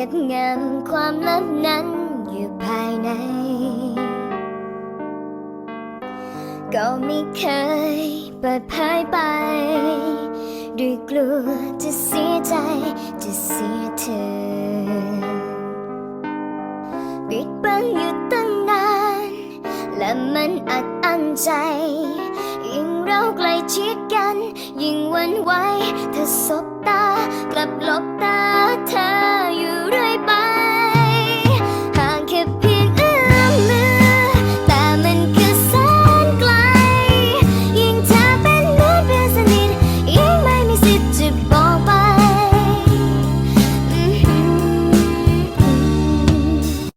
ก็บงำความลับนั้นอยู่ภายใน ก็ไม่เคยเปิดเผยไป ด้วยกลัวจะเสียใจจะเสียเธอปิดบังอยู่ตั้งนาน และมันอัดอั้นใจ ยิ่งเราใกล้ชิดกัน ยิ่งหวันไหวเธอสบตา